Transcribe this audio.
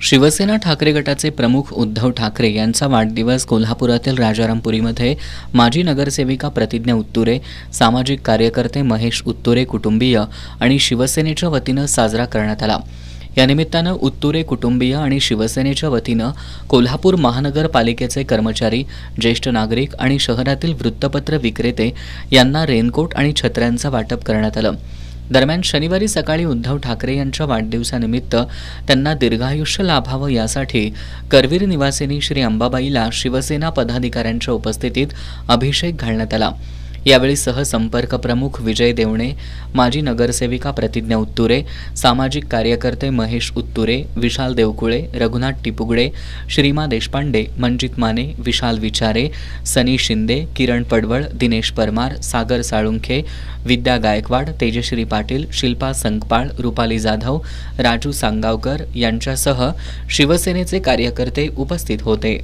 शिवसेना ठाकरे गटाचे प्रमुख उद्धव ठाकरे यांचा वाढदिवस कोल्हापुरातील राजारामपुरीमध्ये माजी नगरसेविका प्रतिज्ञा उत्तुरे सामाजिक कार्यकर्ते महेश उत्तुरे कुटुंबीय आणि शिवसेनेच्या वतीनं साजरा करण्यात आला. या निमित्तानं उत्तुरे कुटुंबीय आणि शिवसेनेच्या वतीनं कोल्हापूर महानगरपालिकेचे कर्मचारी ज्येष्ठ नागरिक आणि शहरातील वृत्तपत्र विक्रेते यांना रेनकोट आणि छत्र्यांचं वाटप करण्यात आलं. दरम्यान शनिवारी सकाळी उद्धव ठाकरे यांच्या वाढदिवसानिमित्त त्यांना दीर्घायुष्य लाभावं यासाठी करवीर निवासिनी श्री अंबाबाईला शिवसेना पदाधिकाऱ्यांच्या उपस्थितीत अभिषेक घालण्यात आला. यावेळी सहसंपर्क प्रमुख विजय देवणे माजी नगरसेविका प्रतिज्ञा उत्तुरे सामाजिक कार्यकर्ते महेश उत्तुरे विशाल देवकुळे रघुनाथ टिपुगडे श्रीमा देशपांडे मंजित माने विशाल विचारे सनी शिंदे किरण पडवळ दिनेश परमार सागर साळुंखे विद्या गायकवाड तेजश्री पाटील शिल्पा संकपाळ रुपाली जाधव राजू सांगावकर यांच्यासह शिवसेनेचे कार्यकर्ते उपस्थित होते.